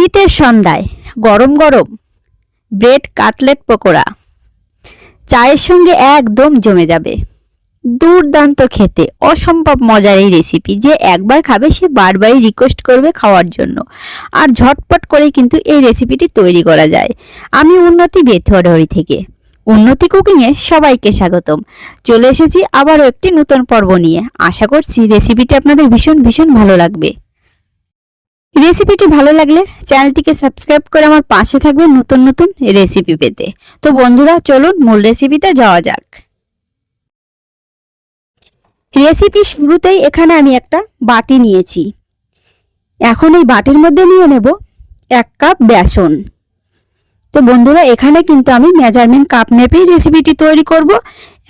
শীতের সন্ধ্যায় গরম গরম ব্রেড, কাটলেট, পকোড়া। চায়ের সঙ্গে একদম জমে যাবে। দুর্দান্ত খেতে, অসম্ভব মজার এই রেসিপি যে একবার খাবে সে বারবারই রিকোয়েস্ট করবে খাওয়ার জন্য। আর ঝটপট করে কিন্তু এই রেসিপিটি তৈরি করা যায়। আমি উন্নতি বেথুয়াডহরি থেকে। উন্নতি কুকিংয়ে সবাইকে স্বাগতম। চলে এসেছি আবারও একটি নতুন পর্ব নিয়ে। আশা করছি রেসিপিটি আপনাদের ভীষণ ভীষণ ভালো লাগবে। রেসিপিটি ভালো লাগলে চ্যানেলটিকে সাবস্ক্রাইব করে আমার পাশে থাকবে নতুন নতুন রেসিপি পেতে। তো বন্ধুরা, চলুন মূল রেসিপিতে যাওয়া যাক। রেসিপি শুরুতেই এখানে আমি একটা বাটি নিয়েছি। এখন এই বাটির মধ্যে নিয়ে নেব এক কাপ বেসন। তো বন্ধুরা, এখানে কিন্তু আমি মেজারমেন্ট কাপ মেপেই রেসিপিটি তৈরি করব।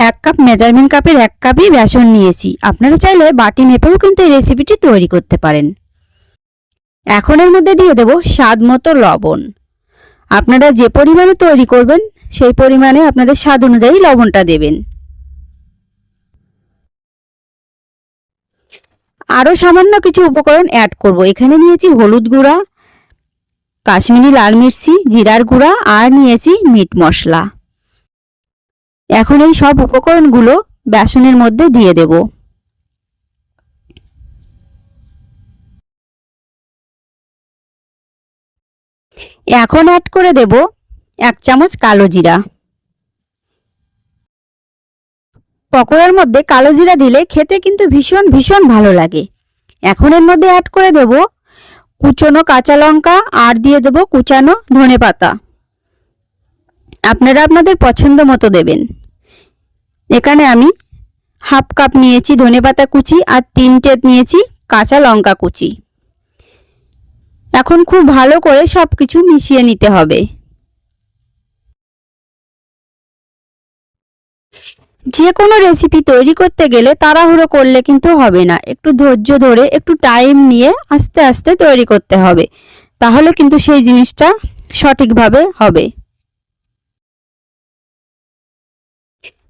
এক কাপ মেজারমেন্ট কাপের এক কাপই বেসন নিয়েছি। আপনারা চাইলে বাটি মেপেও কিন্তু এই রেসিপিটি তৈরি করতে পারেন। এখন এর মধ্যে দিয়ে দেব স্বাদ মতো লবণ। আপনারা যে পরিমাণে তৈরি করবেন, সেই পরিমাণে আপনাদের স্বাদ অনুযায়ী লবণটা দেবেন। আরও সামান্য কিছু উপকরণ অ্যাড করব। এখানে নিয়েছি হলুদ গুঁড়া, কাশ্মীরি লাল মির্চি, জিরার গুঁড়া আর নিয়েছি মিট মশলা। এখন এই সব উপকরণগুলো বেসনের মধ্যে দিয়ে দেবো। এখন অ্যাড করে দেব এক চামচ কালো জিরা। পকোড়ার মধ্যে কালো জিরা দিলে খেতে কিন্তু ভীষণ ভীষণ ভালো লাগে। এখন এর মধ্যে অ্যাড করে দেব কুচনো কাঁচা লঙ্কা আর দিয়ে দেব কুচানো ধনে পাতা। আপনারা আপনাদের পছন্দ মতো দেবেন। এখানে আমি হাফ কাপ নিয়েছি ধনে পাতা কুচি আর তিনটে নিয়েছি কাঁচা লঙ্কা কুচি। এখন খুব ভালো করে সব কিছু মিশিয়ে নিতে হবে। যে কোনো রেসিপি তৈরি করতে গেলে তাড়াহুড়ো করলে কিন্তু হবে না। একটু ধৈর্য ধরে, একটু টাইম নিয়ে আস্তে আস্তে তৈরি করতে হবে। তাহলে কিন্তু সেই জিনিসটা সঠিকভাবে হবে।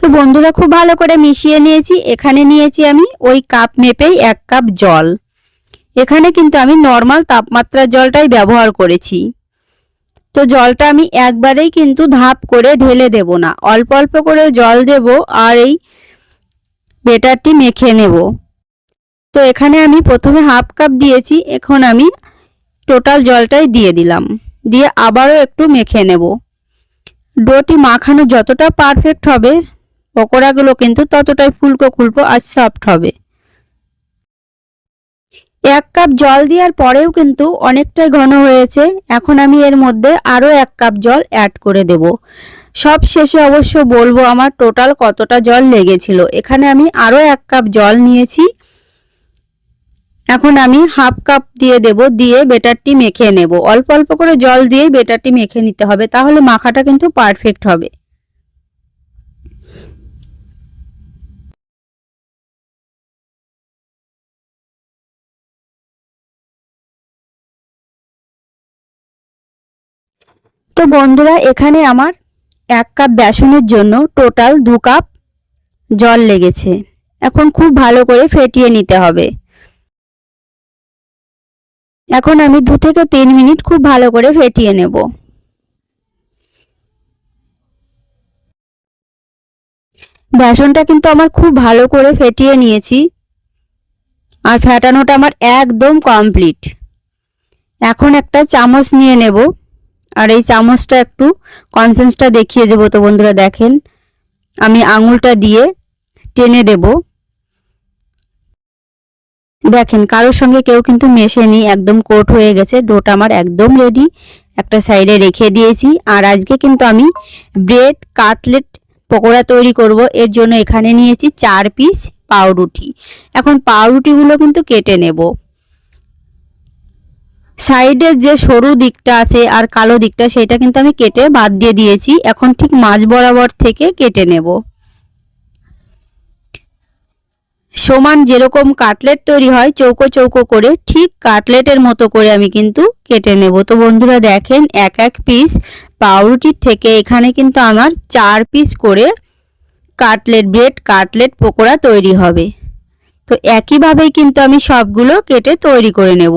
তো বন্ধুরা, খুব ভালো করে মিশিয়ে নিয়েছি। এখানে নিয়েছি আমি ওই কাপ মেপেই এক কাপ জল। এখানে কিন্তু আমি নর্মাল তাপমাত্রার জলটাই ব্যবহার করেছি। তো জলটা আমি একবারেই কিন্তু ধাপ করে ঢেলে দেব না। অল্প অল্প করে জল দেব আর এই বেটারটি মেখে নেব। তো এখানে আমি প্রথমে হাফ কাপ দিয়েছি, এখন আমি টোটাল জলটাই দিয়ে দিলাম। দিয়ে আবারও একটু মেখে নেব। ডোটি মাখানো যতটা পারফেক্ট হবে, পকোড়াগুলো কিন্তু ততটাই ফুলকো ফুলকো আর সফট হবে। এক কাপ জল দেওয়ার পরেও কিন্তু অনেকটাই ঘন হয়েছে। এখন আমি এর মধ্যে আরও এক কাপ জল অ্যাড করে দেব। সব শেষে অবশ্য বলব আমার টোটাল কতটা জল লেগেছিল। এখানে আমি আরও এক কাপ জল নিয়েছি। এখন আমি হাফ কাপ দিয়ে দেব, দিয়ে বেটারটি মেখে নেব। অল্প অল্প করে জল দিয়ে বেটারটি মেখে নিতে হবে, তাহলে মাখাটা কিন্তু পারফেক্ট হবে। তো বন্ধুরা, এখানে আমার এক কাপ বেসনের জন্য টোটাল দু কাপ জল লেগেছে। এখন খুব ভালো করে ফেটিয়ে নিতে হবে। এখন আমি দু থেকে তিন মিনিট খুব ভালো করে ফেটিয়ে নেব। বেসনটা কিন্তু আমার খুব ভালো করে ফেটিয়ে নিয়েছি। আর ফেটানোটা আমার একদম কমপ্লিট এখন একটা চামচ নিয়ে নেব। আর এই চামচটা একটু কনসেন্সটা দেখিয়ে দেবো তো বন্ধুরা, দেখেন। আমি আঙুলটা দিয়ে টেনে দেব। দেখেন, কারোর সঙ্গে কেউ কিন্তু মেশেনি, একদম কোট হয়ে গেছে ডোটা আমার একদম রেডি একটা সাইডে রেখে দিয়েছি। আর আজকে কিন্তু আমি ব্রেড কাটলেট পকোড়া তৈরি করব। এর জন্য এখানে নিয়েছি চার পিস পাউরুটি। এখন পাউরুটিগুলো কিন্তু কেটে নেব। সাইডের যে সরু দিকটা আছে আর কালো দিকটা, সেটা কিন্তু আমি কেটে বাদ দিয়ে দিয়েছি। এখন ঠিক মাঝ বরাবর থেকে কেটে নেব। সমান যেরকম কাটলেট তৈরি হয়, চৌকো চৌকো করে ঠিক কাটলেটের মতো করে আমি কিন্তু কেটে নেব। তো বন্ধুরা দেখেন, এক এক পিস পাউরুটির থেকে এখানে কিন্তু আমার চার পিস করে কাটলেট, ব্রেড কাটলেট পকোড়া তৈরি হবে। তো একইভাবেই কিন্তু আমি সবগুলো কেটে তৈরি করে নেব।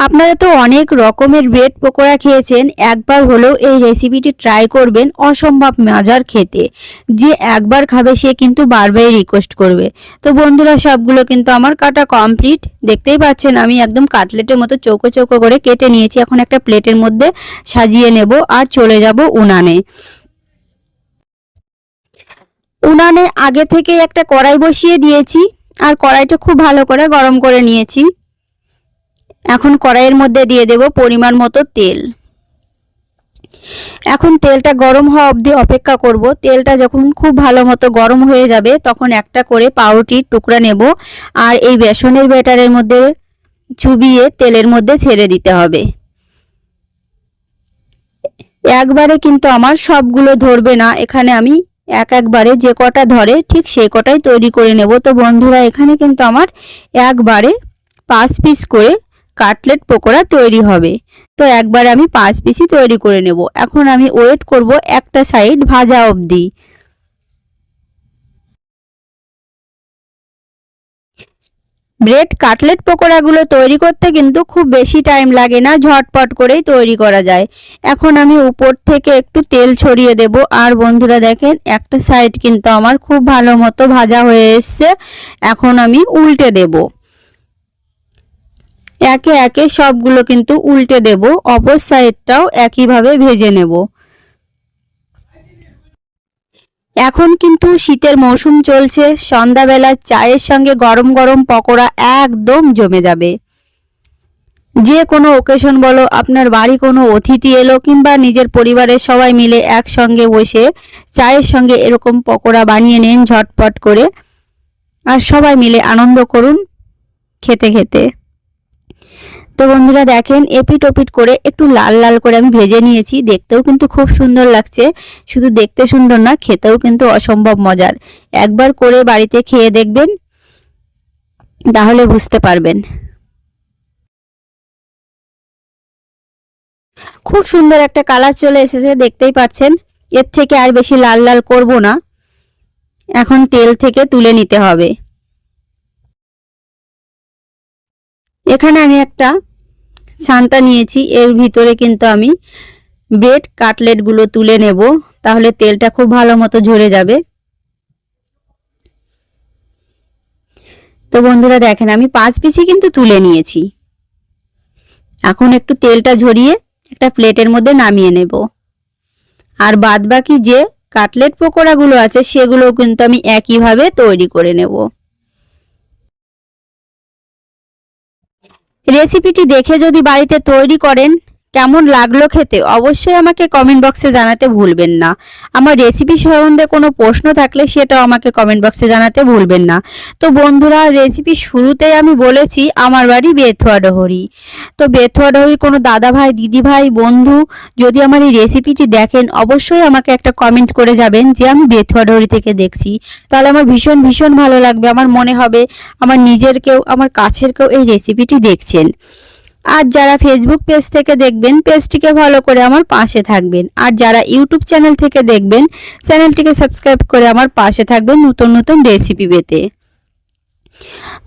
আপনারা তো অনেক রকমের ব্রেড পকোড়া খেয়েছেন, একবার হলেও এই রেসিপিটি ট্রাই করবেন অসম্ভব মজার খেতে। যে একবার খাবে সে কিন্তু বারবারই রিকোয়েস্ট করবে। তো বন্ধুরা, সবগুলো কিন্তু আমার কাটা কমপ্লিট দেখতেই পাচ্ছেন, আমি একদম কাটলেটের মতো চৌকো চৌকো করে কেটে নিয়েছি। এখন একটা প্লেটের মধ্যে সাজিয়ে নেব আর চলে যাব উনানে। উনানে আগে থেকে একটা কড়াই বসিয়ে দিয়েছি, আর কড়াইটা খুব ভালো করে গরম করে নিয়েছি। এখন কড়াইয়ের মধ্যে দিয়ে দেব পরিমাণ মতো তেল। এখন তেলটা গরম হওয়া অবধি অপেক্ষা করব। তেলটা যখন খুব ভালো মতো গরম হয়ে যাবে, তখন একটা করে পাউরুটির টুকরা নেব আর এই বেসনের ব্যাটারের মধ্যে চুবিয়ে তেলের মধ্যে ছেড়ে দিতে হবে। একবারে কিন্তু আমার সবগুলো ধরবে না, এখানে আমি এক একবারে যে কটা ধরে ঠিক সেই কটাই তৈরি করে নেব। তো বন্ধুরা, এখানে কিন্তু আমার একবারে পাঁচ পিস করে কাটলেট পকোড়া তৈরি হবে। তো একবার আমি পাঁচ পিসি তৈরি করে নেব। এখন আমি ওয়েট করব একটা সাইড ভাজা অবধি। ব্রেড কাটলেট পকোড়াগুলো তৈরি করতে কিন্তু খুব বেশি টাইম লাগে না, ঝটপট করেই তৈরি করা যায়। এখন আমি উপর থেকে একটু তেল ছড়িয়ে দেব। আর বন্ধুরা দেখেন, একটা সাইড কিন্তু আমার খুব ভালো মতো ভাজা হয়ে এসছে। এখন আমি উল্টে দেবো। একে একে সবগুলো কিন্তু উল্টে দেব, অপর সাইডটাও একইভাবে ভেজে নেব। এখন কিন্তু শীতের মৌসুম চলছে, সন্ধ্যাবেলা চায়ের সঙ্গে গরম গরম পকোড়া একদম জমে যাবে। যে কোনো ওকেশন বলো, আপনার বাড়ি কোনো অতিথি এলো কিংবা নিজের পরিবারের সবাই মিলে একসঙ্গে বসে চায়ের সঙ্গে এরকম পকোড়া বানিয়ে নেন ঝটপট করে। আর সবাই মিলে আনন্দ করুন খেতে খেতে। তো বন্ধুরা দেখেন, এপিট ওপিট করে একটু লাল লাল করে আমি ভেজে নিয়েছি। দেখতেও কিন্তু খুব সুন্দর লাগছে। শুধু দেখতে সুন্দর না, খেতেও কিন্তু অসম্ভব মজার। একবার করে বাড়িতে খেয়ে দেখবেন, তাহলে বুঝতে পারবেন। খুব সুন্দর একটা কালার চলে এসেছে, দেখতেই পাচ্ছেন। এর থেকে আর বেশি লাল লাল করব না। এখন তেল থেকে তুলে নিতে হবে। এখানে আমি একটা ছান্তা নিয়েছি। এর ভিতরে কিন্তু আমি ব্রেড কাটলেটগুলো তুলে নেব। তাহলে তেলটা খুব ভালো মতো ঝরে যাবে। তো বন্ধুরা দেখেন, আমি পাঁচ পিসই কিন্তু তুলে নিয়েছি। এখন একটু তেলটা ঝরিয়ে একটা প্লেটের মধ্যে নামিয়ে নেব। আর বাদ বাকি যে কাটলেট পকোড়াগুলো আছে, সেগুলোও কিন্তু আমি একইভাবে তৈরি করে নেব। রেসিপিটি দেখে যদি বাড়িতে তৈরি করেন কেমন লাগল খেতে অবশ্যই আমাকে কমেন্ট বক্সে জানাতে ভুলবেন না। আমার রেসিপি সম্বন্ধে কোনো প্রশ্ন থাকলে সেটাও আমাকে কমেন্ট বক্সে জানাতে ভুলবেন না। তো বন্ধুরা রেসিপি শুরুতেই আমি বলেছি, আমার বাড়ি বেথুয়া ডহরি। তো বেথুয়া ডহরির কোনো দাদা ভাই দিদি ভাই বন্ধু যদি আমার এই রেসিপিটি দেখেন, অবশ্যই আমাকে একটা কমেন্ট করে যাবেন যে আমি বেথুয়া ডহরি থেকে দেখছি। তাহলে আমার ভীষণ ভীষণ ভালো লাগবে। আমার মনে হবে আমার নিজের কেউ, আমার কাছের কেউ এই রেসিপিটি দেখছেন। আর যারা ফেসবুক পেজ থেকে দেখবেন পেজটিকে ফলো করে আমার পাশে থাকবেন। আর যারা ইউটিউব চ্যানেল থেকে দেখবেন চ্যানেলটিকে সাবস্ক্রাইব করে আমার পাশে থাকবেন নতুন নতুন রেসিপি পেতে।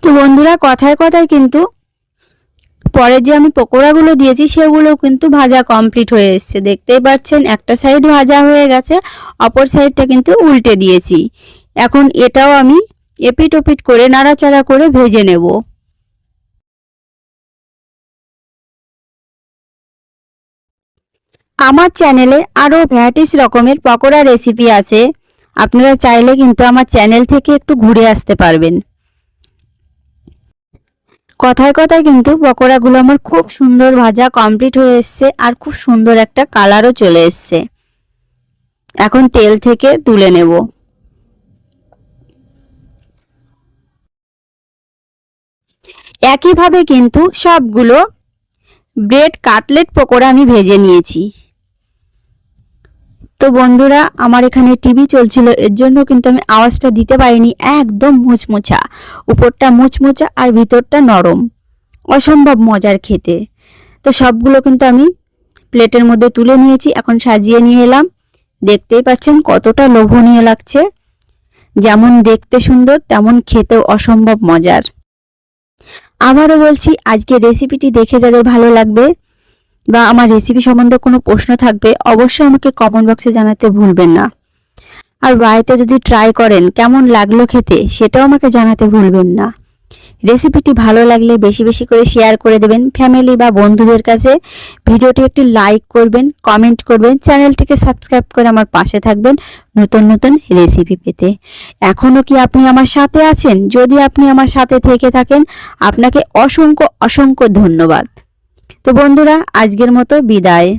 তো বন্ধুরা, কথায় কথায় কিন্তু পরে যে আমি পকোড়াগুলো দিয়েছি, সেগুলো কিন্তু ভাজা কমপ্লিট হয়ে এসছে। দেখতেই পাচ্ছেন, একটা সাইড ভাজা হয়ে গেছে, অপর সাইডটা কিন্তু উল্টে দিয়েছি। এখন এটাও আমি এপিট ওপিট করে, নাড়াচাড়া করে ভেজে নেব। আমার চ্যানেলে আরও ভ্যারাইটিস রকমের পকোড়া রেসিপি আছে। আপনারা চাইলে কিন্তু আমার চ্যানেল থেকে একটু ঘুরে আসতে পারবেন। কথায় কথায় কিন্তু পকোড়াগুলো আমার খুব সুন্দর ভাজা কমপ্লিট হয়ে এসছে আর খুব সুন্দর একটা কালারও চলে এসছে। এখন তেল থেকে তুলে নেব। একইভাবে কিন্তু সবগুলো ব্রেড কাটলেট পকোড়া আমি ভেজে নিয়েছি। তো বন্ধুরা, আমার এখানে টিভি চলছিল, এর জন্য কিন্তু আমি আওয়াজটা দিতে পারিনি, একদম মুচমুচা। উপরটা মুচমুচা আর ভিতরটা নরম। অসম্ভব মজার খেতে। তো সবগুলো কিন্তু আমি প্লেটের মধ্যে তুলে নিয়েছি, এখন সাজিয়ে নিয়ে এলাম। দেখতেই পাচ্ছেন কতটা লোভনীয় লাগছে। যেমন দেখতে সুন্দর, তেমন খেতেও অসম্ভব মজার। আবারও বলছি আজকে রেসিপিটি দেখে যাদের ভালো লাগবে বা আমার রেসিপি সম্বন্ধে কোনো প্রশ্ন থাকবে, অবশ্যই আমাকে কমেন্ট বক্সে জানাতে ভুলবেন না। আর বাড়িতে যদি ট্রাই করেন, কেমন লাগল খেতে, সেটাও আমাকে জানাতে ভুলবেন না। রেসিপিটি ভালো লাগলে বেশি বেশি করে শেয়ার করে দেবেন ফ্যামিলি বা বন্ধুদের কাছে। ভিডিওটি একটি লাইক করবেন কমেন্ট করবেন চ্যানেলটিকে সাবস্ক্রাইব করে আমার পাশে থাকবেন নতুন নতুন রেসিপি পেতে। এখনও কি আপনি আমার সাথে আছেন? যদি আপনি আমার সাথে থেকে থাকেন, আপনাকে অসংখ্য অসংখ্য ধন্যবাদ। তো বন্ধুরা আজকের মতো বিদায়।